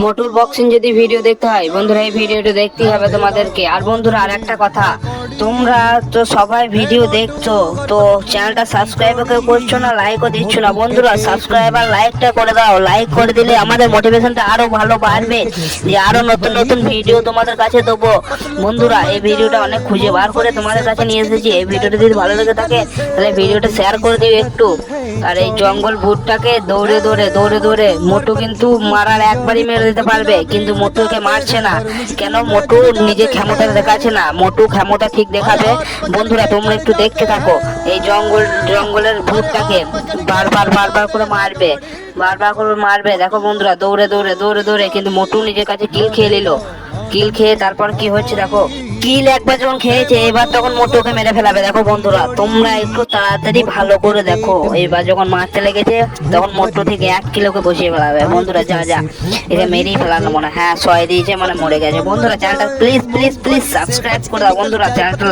Motor boxing যদি video দেখতে হয়, বন্ধুরা, এই ভিডিওটা দেখতেই হবে তোমাদেরকে। আর বন্ধুরা আর একটা কথা। তোমরা তো সবাই ভিডিও দেখছ, তো চ্যানেলটা সাবস্ক্রাইব করছ না লাইকও দিচ্ছ না। বন্ধুরা সাবস্ক্রাইব আর লাইকটা করে দাও। লাইক করে দিলে আমাদের মোটিভেশনটা আরও ভালো বাড়বে, যে আরও নতুন নতুন ভিডিও তোমাদের কাছে দেবো। বন্ধুরা, এই ভিডিওটা অনেক খুঁজে বার করে তোমাদের কাছে নিয়ে এসেছি। এই ভিডিওটা যদি ভালো লেগে থাকে, তাহলে ভিডিওটা শেয়ার করে দিও একটু। আর এই জঙ্গল ভূতটাকে দৌড়ে দৌড়ে দৌড়ে দৌড়ে মোটু কিন্তু মারার একবারই মেরে দিতে পারবে, কিন্তু মোটুকে মারছে না। কেন? মোটু নিজের ক্ষমতা দেখাচ্ছে না। মোটু ক্ষমতা ঠিক দেখাবে। বন্ধুরা, তোমরা একটু দেখতে থাকো। এই জঙ্গল, জঙ্গলের ভূতটাকে বারবার বারবার করে মারবে। বারবার করে মারবে। দেখো বন্ধুরা, দৌড়ে দৌড়ে দৌড়ে দৌড়ে, কিন্তু মোটু নিজের কাছে কিল খেয়ে নিল। কিল খেয়ে তারপর কি হচ্ছে দেখো? কিল একবার যখন খেয়েছে, এবার তখন মোটুকে মেরে ফেলাবে। দেখো বন্ধুরা, তোমরা একটু তাড়াতাড়ি ভালো করে দেখো। এবার যখন মারতে লেগেছে, তখন মোটু থেকে এক কিলোকে বসিয়ে ফেলাবে। বন্ধুরা, যা যা। এটা মেরেই ফেলানো মনে হয়। সয় দিয়েছে মানে মরে গেছে। বন্ধুরা, চ্যানেলটা প্লিজ প্লিজ প্লিজ সাবস্ক্রাইব করে দাও। বন্ধুরা, চ্যানেলটা